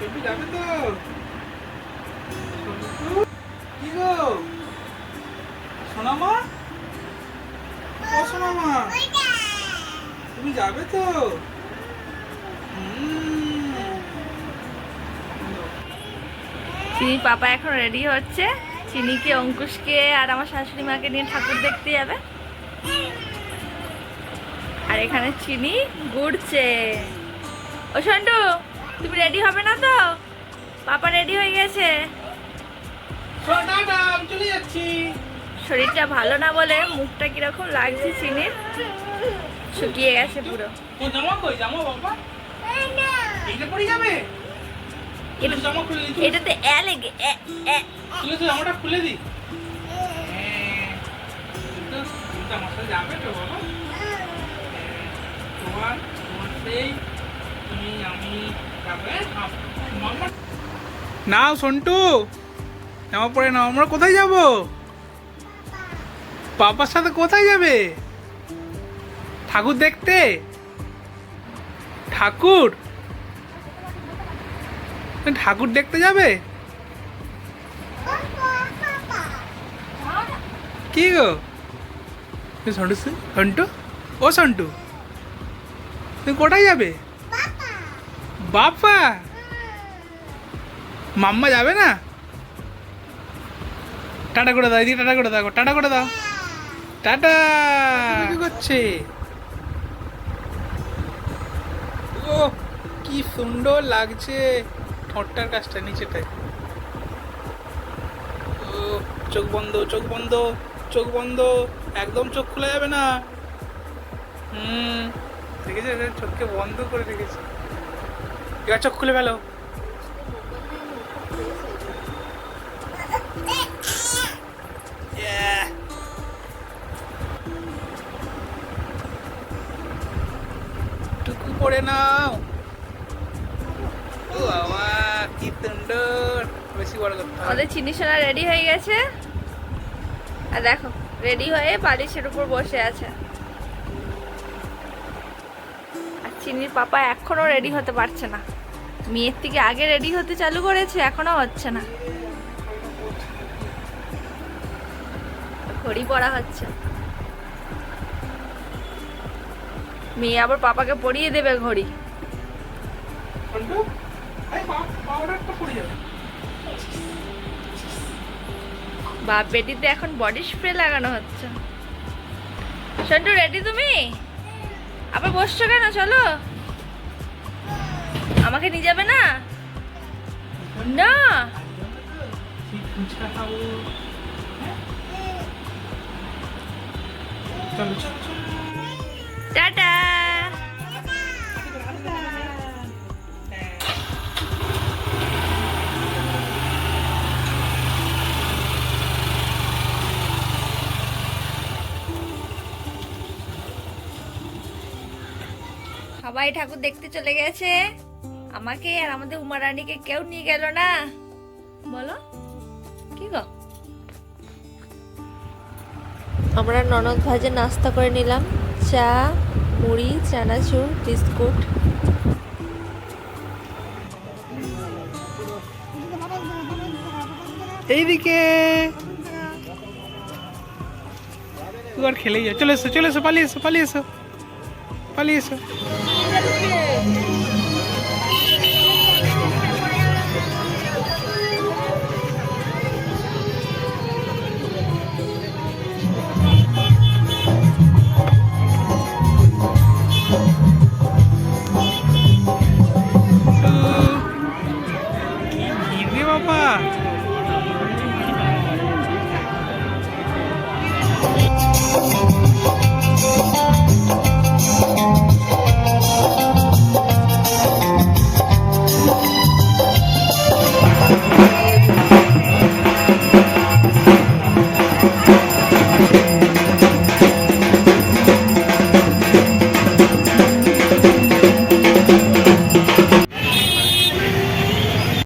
তুমি যাবে তো। চিনির পাপা এখন রেডি হচ্ছে। চিনিকে, অঙ্কুশকে আর আমার শাশুড়ি মাকে নিয়ে ঠাকুর দেখতে যাবে। আর এখানে চিনি ঘুরছে। ও সন্টু তুমি রেডি হবে না তো? পাপা রেডি হয়ে গেছে। শরীরটা ভালো না বলে মুখটা কীরকম লাগছে চিনির শুকিয়ে গেছে পুরো। এটাতে এ লেগে এ এ। জামাটা খুলে দি হ্যাঁ, যাবে তো বাবা। হ্যাঁ, তোমার তোমার সেই তুমি আমি নাও সন্টু। জামা পরে নাও, আমরা কোথায় যাব? বাবার সাথে কোথায় যাবে? ঠাকুর দেখতে? ঠাকুর? ঠাকুর দেখতে যাবে? কি গো? সন্টু সন্টু? ও সন্টু, তুমি কোথায় যাবে? বাপা। মাম্মা যাবে না? টাটা করে দাও এদিকে টাটা করে দাও টাটা করে দাও। টাটা। কি করছে? ও কি সুন্দর লাগছে। ঠোঁটটার কাছটা নিচেটায়। ও চোখ বন্ধ চোখ বন্ধ চোখ বন্ধ। একদম চোখ খোলা যাবে না। হুম দেখেছ? চোখকে বন্ধ করে রেখেছে। চোখ খুলে ফেলো। পড়ে নাও। সুন্দর। বেশি চিনি সোনা রেডি হয়ে গেছে? আর দেখো রেডি হয়ে বালিশের উপর বসে আছে। আর চিনির পাপা এখনও রেডি হতে পারছে না। মেয়ের থেকে আগে রেডি হতে চালু করেছে এখনও হচ্ছে না। ঘড়ি পড়া হচ্ছে। মেয়ে আবার পাপাকে পরিয়ে দেবে ঘড়ি। সন্টু, এই পা- পাউডারটা পড়ে যাবে। বা পেটিতে এখন বডি স্প্রে লাগানো হচ্ছে। সন্টু রেডি তুমি? আবার বসছো কেন? চলো। আমাকে নিয়ে যাবে না? না। টাটা। সবাই ঠাকুর দেখতে চলে গেছে। আমাকে আর আমাদের উমা রানীকে কেউ নিয়ে গেল না। বলো কি গো? আমরা ননদ ভাজে নাস্তা করে নিলাম। চা মুড়ি চানাচুর বিস্কুট। এইদিকে। তুই আর খেলেই যা চলে এসো চলে এসো পালিয়ে এসো পালিয়ে এসো পালিয়ে এসো। Oh.